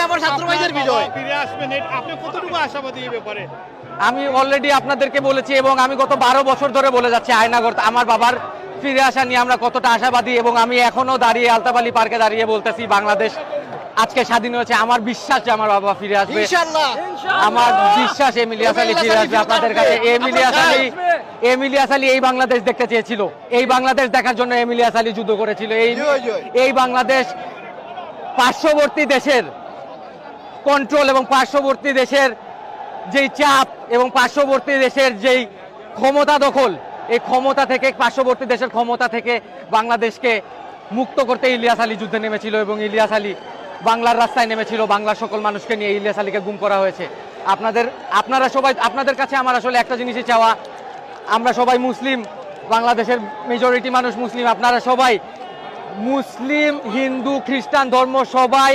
বিজয় আমার ছাত্র ভাইদের বিজয়। ফিরে আসবেন। আপনি কতটুকু আশাবাদী এই ব্যাপারে? আমি অলরেডি আপনাদেরকে বলেছি এবং আমি গত বারো বছর ধরে বলে যাচ্ছি আয়নাগর আমার বাবার ফিরে আসা নিয়ে আমরা কতটা আশাবাদী এবং আমি এখনও দাঁড়িয়ে আলতাবালি পার্কে দাঁড়িয়ে বলতেছি বাংলাদেশ আজকে স্বাধীন হয়েছে। আমার বিশ্বাস যে আমার বাবা ফিরে আসবে। আমার বিশ্বাস এমিলিয়াস আলী ফিরে আসবে আপনাদের কাছে। এমিলিয়াস আলী এমিলিয়াস আলী এই বাংলাদেশ দেখতে চেয়েছিল। এই বাংলাদেশ দেখার জন্য এমিলিয়াস আলী যুদ্ধ করেছিল। এই। এই বাংলাদেশ পার্শ্ববর্তী দেশের কন্ট্রোল এবং পার্শ্ববর্তী দেশের যেই চাপ এবং পার্শ্ববর্তী দেশের যেই ক্ষমতা দখল, এই ক্ষমতা থেকে, পার্শ্ববর্তী দেশের ক্ষমতা থেকে বাংলাদেশকে মুক্ত করতে ইলিয়াস আলী যুদ্ধে নেমেছিল এবং ইলিয়াস আলী বাংলার রাস্তায় নেমেছিল, বাংলার সকল মানুষকে নিয়ে ইলিয়াস আলীকে গুম করা হয়েছে। আপনাদের, আপনারা সবাই, আপনাদের কাছে আমার আসলে একটা জিনিসই চাওয়া, আমরা সবাই মুসলিম, বাংলাদেশের মেজরিটি মানুষ মুসলিম, আপনারা সবাই মুসলিম, হিন্দু, খ্রিস্টান ধর্ম সবাই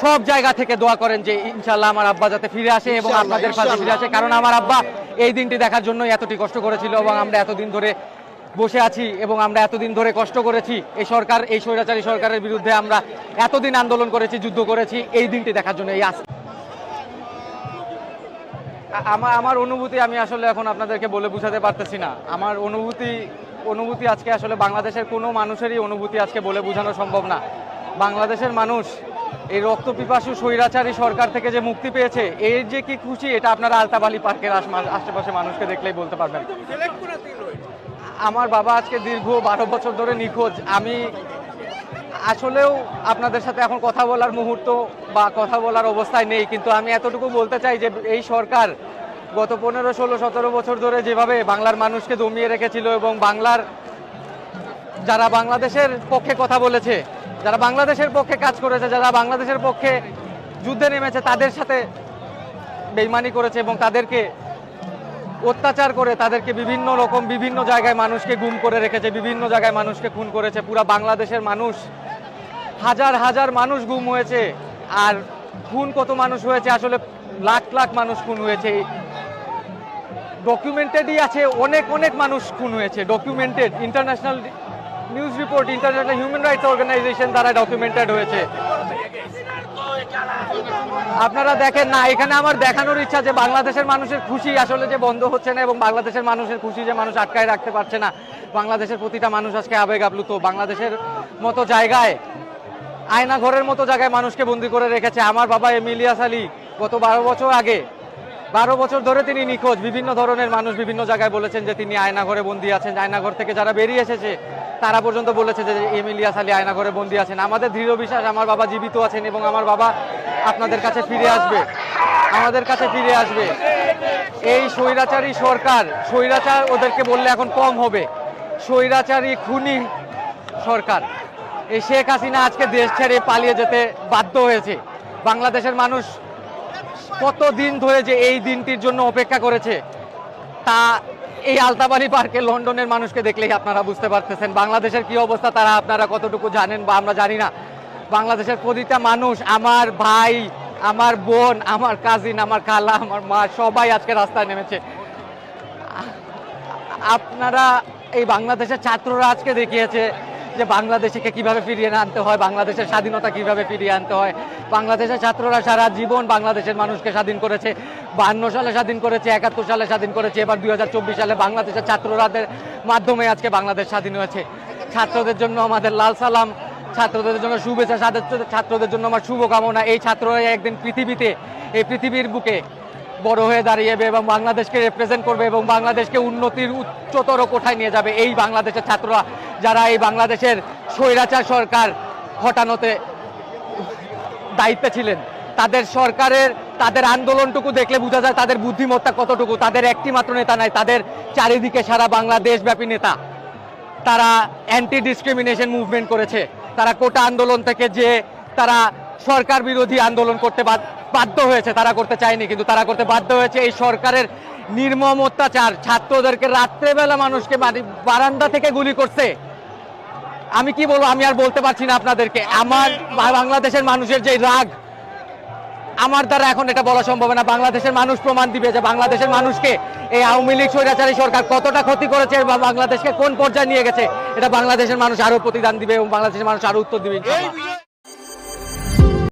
সব জায়গা থেকে দোয়া করেন যে ইনশাল্লাহ আমার আব্বা যাতে ফিরে আসে এবং আপনাদের কাছে ফিরে আসে। কারণ আমার আব্বা এই দিনটি দেখার জন্যই এতটি কষ্ট করেছিল এবং আমরা এতদিন ধরে বসে আছি এবং আমরা এতদিন ধরে কষ্ট করেছি। এই সরকার এই স্বৈরাচারী সরকারের বিরুদ্ধে আমরা এতদিন আন্দোলন করেছি যুদ্ধ করেছি। এই দিনটি দেখার জন্য এই আস আমার আমার অনুভূতি আমি আসলে এখন আপনাদেরকে বলে বোঝাতে পারতেছি না। আমার অনুভূতি অনুভূতি আজকে আসলে বাংলাদেশের কোনো মানুষেরই অনুভূতি আজকে বলে বোঝানো সম্ভব না। বাংলাদেশের মানুষ এই রক্ত পিপাসু স্বৈরাচারী সরকার থেকে যে মুক্তি পেয়েছে, এর যে কি খুশি, এটা আপনারা আলতাবালি পার্কের আশ- আশেপাশে মানুষকে দেখলেই বলতে পারবেন। আমার বাবা আজকে দীর্ঘ বারো বছর ধরে নিখোঁজ। আমি আসলেও আপনাদের সাথে এখন কথা বলার মুহূর্ত বা কথা বলার অবস্থায় নেই, কিন্তু আমি এতটুকু বলতে চাই যে এই সরকার গত পনেরো, ষোলো, সতেরো বছর ধরে যেভাবে বাংলার মানুষকে দমিয়ে রেখেছিল এবং বাংলার যারা বাংলাদেশের পক্ষে কথা বলেছে যারা বাংলাদেশের পক্ষে কাজ করেছে, যারা বাংলাদেশের পক্ষে যুদ্ধে নেমেছে, তাদের সাথে বেইমানি করেছে এবং তাদেরকে অত্যাচার করে তাদেরকে বিভিন্ন রকম, বিভিন্ন জায়গায় মানুষকে গুম করে রেখেছে, বিভিন্ন জায়গায় মানুষকে খুন করেছে। পুরা বাংলাদেশের মানুষ, হাজার হাজার মানুষ গুম হয়েছে আর খুন কত মানুষ হয়েছে? আসলে লাখ লাখ মানুষ খুন হয়েছে। ডকুমেন্টেডই আছে, অনেক অনেক মানুষ খুন হয়েছে। Documented international news report international human rights organisation দ্বারা ডকুমেন্টেড হয়েছে। আপনারা দেখেন না, এখানে আমার দেখানোর ইচ্ছা যে বাংলাদেশের মানুষের খুশি আসলে যে বন্ধ হচ্ছে না এবং বাংলাদেশের মানুষের খুশি যে মানুষ আটকায় রাখতে পারছে না। বাংলাদেশের প্রতিটা মানুষ আজকে আবেগ আপ্লুত বাংলাদেশের মতো জায়গায় আয়না ঘরের মতো জায়গায় মানুষকে বন্দি করে রেখেছে। আমার বাবা এমিলিয়াস আলী, গত বারো বছর আগে বারো বছর ধরে তিনি নিখোঁজ। বিভিন্ন ধরনের মানুষ বিভিন্ন জায়গায় বলেছেন যে তিনি আয়নাঘরে বন্দি আছেন। আয়নাঘর থেকে যারা বেরিয়ে এসেছে, তারা পর্যন্ত বলেছে যে এমিলিয়াস আলী আয়নাঘরে বন্দি আছেন। আমাদের দৃঢ় বিশ্বাস, আমার বাবা জীবিত আছেন এবং আমার বাবা আপনাদের কাছে ফিরে আসবে। আমাদের কাছে ফিরে আসবে। এই স্বৈরাচারী সরকার, স্বৈরাচার ওদেরকে বললে এখন কম হবে। স্বৈরাচারী খুনি সরকার। এই শেখ হাসিনা আজকে দেশ ছেড়ে পালিয়ে যেতে বাধ্য হয়েছে। বাংলাদেশের মানুষ কত দিন ধরে যে এই দিনটির জন্য অপেক্ষা করেছে, তা এই আলতাবাড়ি পার্কে লন্ডনের মানুষকে দেখলেই আপনারা বুঝতে পারতেছেন। বাংলাদেশের কি অবস্থা তারা আপনারা কতটুকু জানেন বা আমরা জানি না। বাংলাদেশের প্রতিটা মানুষ, আমার ভাই, আমার বোন, আমার কাজিন আমার খালা, আমার মা, সবাই আজকে রাস্তায় নেমেছে। আপনারা এই বাংলাদেশের ছাত্ররা আজকে দেখিয়েছে যে বাংলাদেশকে কীভাবে ফিরিয়ে আনতে হয়, বাংলাদেশের স্বাধীনতা কীভাবে ফিরিয়ে আনতে হয়। বাংলাদেশের ছাত্ররা সারা জীবন বাংলাদেশের মানুষকে স্বাধীন করেছে। বান্ন সালে স্বাধীন করেছে, একাত্তর সালে স্বাধীন করেছে, এবার দু হাজার চব্বিশ সালে বাংলাদেশের ছাত্ররাদের মাধ্যমে আজকে বাংলাদেশ স্বাধীন হয়েছে। ছাত্রদের জন্য আমাদের লাল সালাম, ছাত্রদের জন্য শুভেচ্ছা ছাত্র- ছাত্রদের জন্য আমার শুভকামনা। এই ছাত্ররা একদিন পৃথিবীতে, এই পৃথিবীর বুকে বড় হয়ে দাঁড়িয়েবে এবং বাংলাদেশকে রিপ্রেজেন্ট করবে এবং বাংলাদেশকে উন্নতির উচ্চতর কোঠায় নিয়ে যাবে এই বাংলাদেশের ছাত্ররা, যারা এই বাংলাদেশের স্বৈরাচার সরকার ঘটানোতে দায়িত্বে ছিলেন। তাদের সরকারের, তাদের আন্দোলনটুকু দেখলে বোঝা যায় তাদের বুদ্ধিমত্তা কতটুকু। তাদের একটি মাত্র নেতা নাই, তাদের চারিদিকে সারা বাংলাদেশ ব্যাপী নেতা। তারা অ্যান্টি ডিসক্রিমিনেশন মুভমেন্ট করেছে। তারা কোটা আন্দোলন থেকে যে তারা সরকার বিরোধী আন্দোলন করতে বাধ্য হয়েছে, তারা করতে চায়নি, কিন্তু তারা করতে বাধ্য হয়েছে। এই সরকারের নির্মম অত্যাচার, ছাত্রদেরকে রাত্রেবেলা মানুষকে বারান্দা থেকে গুলি করছে। আমি কি বলব, আমি আর বলতে পারছি না আপনাদেরকে। আমার বাংলাদেশের মানুষের যে রাগ, আমার দ্বারা এখন এটা বলা সম্ভব না। বাংলাদেশের মানুষ প্রমাণ দিবে যে বাংলাদেশের মানুষকে এই আওয়ামী লীগ স্বৈরাচারী সরকার কতটা ক্ষতি করেছে বা বাংলাদেশকে কোন পর্যায়ে নিয়ে গেছে, এটা বাংলাদেশের মানুষ আরও প্রতিদান দিবে এবং বাংলাদেশের মানুষ আরও উত্তর দিবে